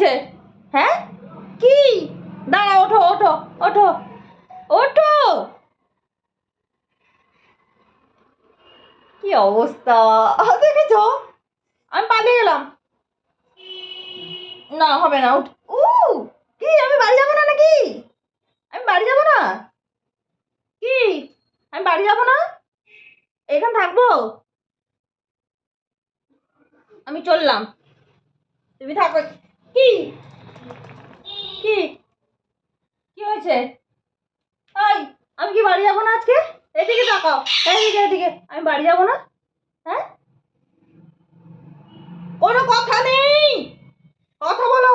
হয়েছে? হ্যাঁ? কি? দাঁড়া, ওঠো ওঠো ওঠো ওঠো। কি অবস্থা? দেখেছ? আমি পালিয়ে গেলাম। না, হবে না, উঠ। উ, কি, আমি বাড়ি যাব না নাকি? আমি বাড়ি যাব না? কি? আমি বাড়ি যাব না? এখানে থাকব? আমি চললাম। তুমি থাকো। কি? কি? কি হয়েছে? এই, আমি কি বাড়ি যাব না আজকে? এদিকে তাকাও। এদিকে এদিকে আমি বাড়ি যাব না? হ্যাঁ? কোনো কথা নেই! কথা বলো!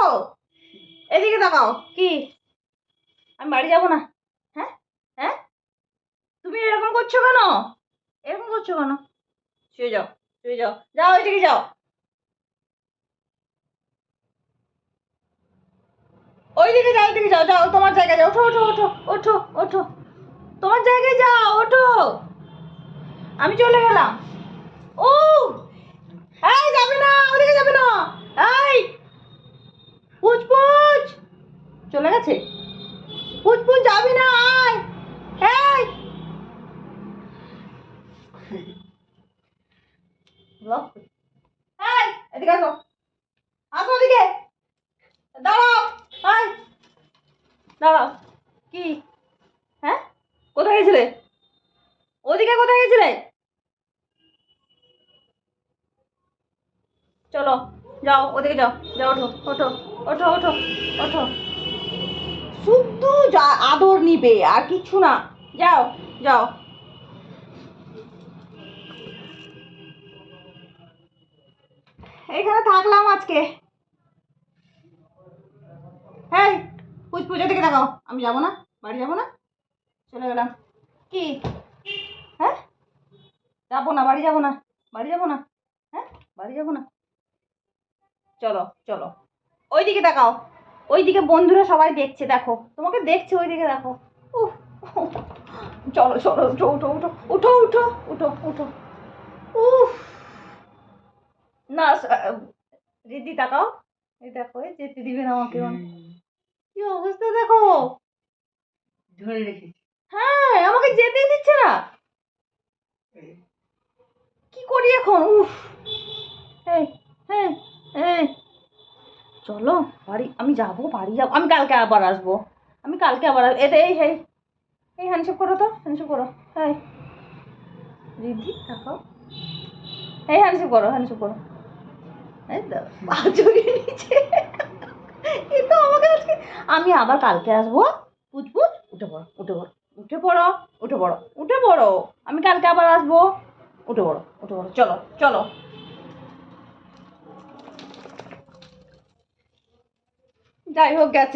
এদিকে তাকাও। কি? আমি বাড়ি যাব না? হ্যাঁ? হ্যাঁ? তুমি এরকম করছ কেন? এরকম করছ কেন? শুয়ে যাও শুয়ে যাও। যাও, এদিকে যাও। ওই দিকে যাও ওইদিকে যাও যাও, তোমার জায়গায় যাও, ওঠো ওঠো ওঠো ওঠো ওঠো। তোমার জায়গায় যাও, ওঠো। আমি চলে গেলাম। ও! এই, যাবে না, ওদিকে যাবে না। এই! পুচ পুচ! চলে গেছে? পুচ পুচ, যাবি না, আয়। এই! এই, এদিকে আসো। আসো ওদিকে। দাঁড়াও। আয় দাঁড়াও। কি? হ্যাঁ? কোথায় গেছিলে? ওদিকে কোথায় গেছিলে? চলো, যাও, ওদিকে যাও। যাও, ওঠো ওঠো ওঠো ওঠো ওঠো। শুধু যা, আদর নিবে, আর কিছু না। যাও যাও। এখানে থাকলাম আজকে। হ্যাঁ পুজ পুজো থেকে দেখাও আমি যাব না বাড়ি যাব না। চলে গেলাম। কি? হ্যাঁ? যাব না বাড়ি যাব না বাড়ি যাব না হ্যাঁ? বাড়ি যাব না। চলো চলো। ওইদিকে দেখাও ওইদিকে বন্ধুরা সবাই দেখছে দেখো। তোমাকে দেখছে ওইদিকে দেখো। উফ, চলো চলো উঠো উঠো উঠো উঠো উঠো উঠো উঠো। উফ। না রিদি তাকাও। দেখো এই যেতে দিবে আমাকে। কি অবস্থা দেখো? ধরে রেখেছি। হ্যাঁ আমাকে যেতে দিচ্ছে না। কি করি এখন? উফ। এই হ্যাঁ এই। চলো বাড়ি আমি যাব বাড়ি যাব। আমি কালকে আবার আসব। আমি কালকে আবার আসব এটা এই হেই এই হ্যান্ডশেপ করো তো হ্যান্ডশেপ করো। হ্যাঁ রিদ্ধি তাকাও এই হ্যান্ডশেপ করো হ্যান্ডশেপ করো। এই তো নিচে। আমি আবার কালকে আসব। পুচপুচ উঠে পড়ো উঠে পড়ো উঠে পড়ো উঠে পড়ো উঠে পড়ো। আমি কালকে আবার আসব। উঠে পড়ো উঠে পড়ো, চলো চলো। যাই হোক, গেছে।